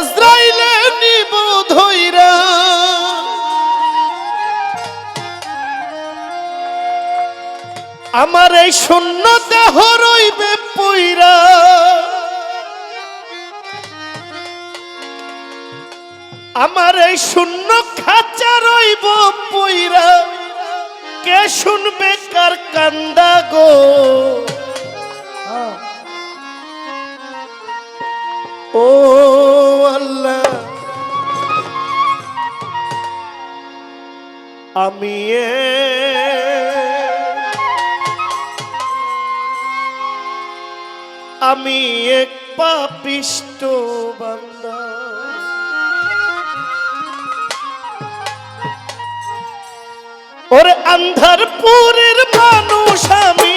আজরাইলে নিব ধইরা আমার এই শূন্য দেহ রইবে পইরা। আমার এই শূন্য খাঁচা রইব পইরা। কে শুনবে কার কান্দা গো? ও আল্লাহ। আমি আমি এক পাপিষ্ট বান্দা। ওরে আন্ধারপুরের মানুষ আমি।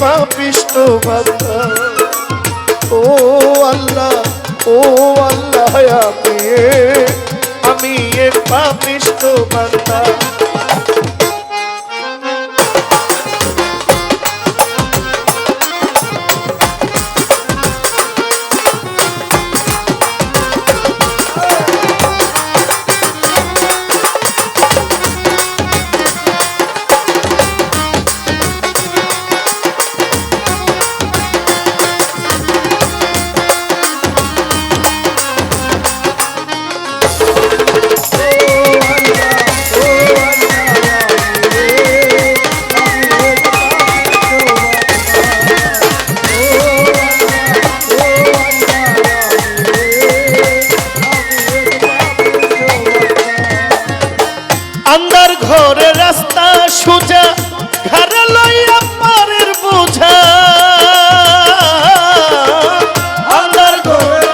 পাপিষ্ট বান্দা। ও আল্লাহ ও আল্লাহ আমি আমি এক পাপিষ্ট বান্দা। ঘরে লইয়া পারের বোঝা। আন্দার ঘরে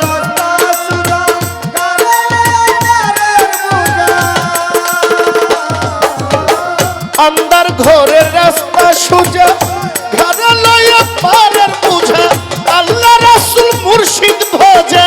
আন্দার ঘরের রাস্তা সোজা ঘরে লইয়া পারের বোঝা। আল্লাহ রাসুল মুর্শিদ ভজা।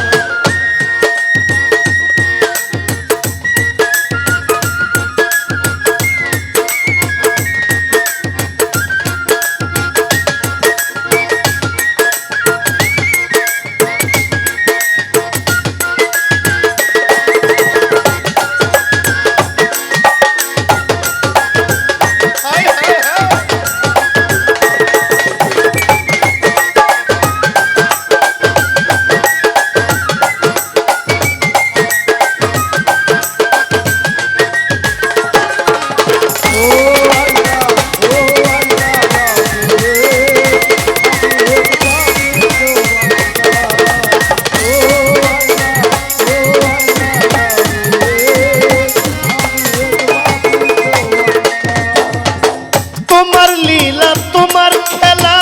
লীলা তোমার খেলা।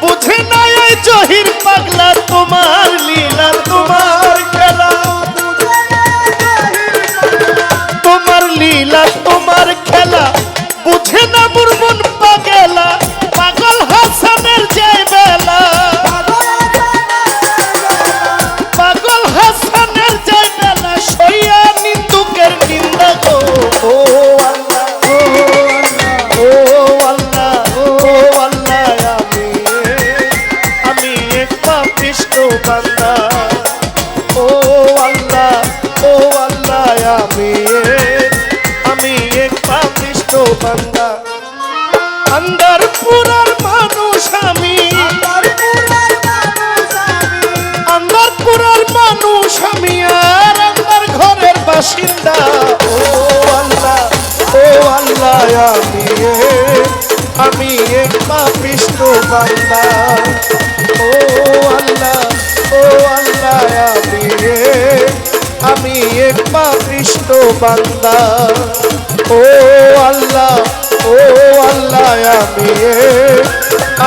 বুঝে নাই জহির পাগলা তোমার লীলা বান্দা। আন্দার পুরার মানুষ আমি। আন্দার পুরার মানুষ আমি আর আমার ঘরের বাসিন্দা। ও আল্লাহ ও আল্লাহ, আমি আমি এক পাপিষ্ট বান্দা। ও আল্লাহ ও আল্লাহ, আমি আমি এক পাপিষ্ট বান্দা। ও আল্লাহ ও আল্লাহ আমি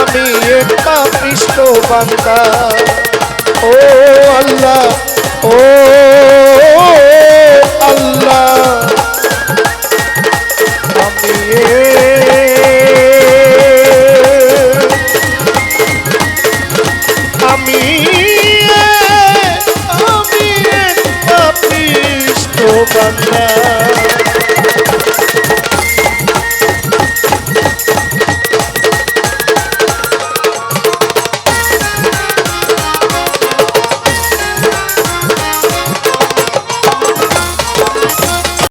আমি একটা পৃষ্ঠ বান্দা। ও আল্লাহ ও আল্লাহ আমি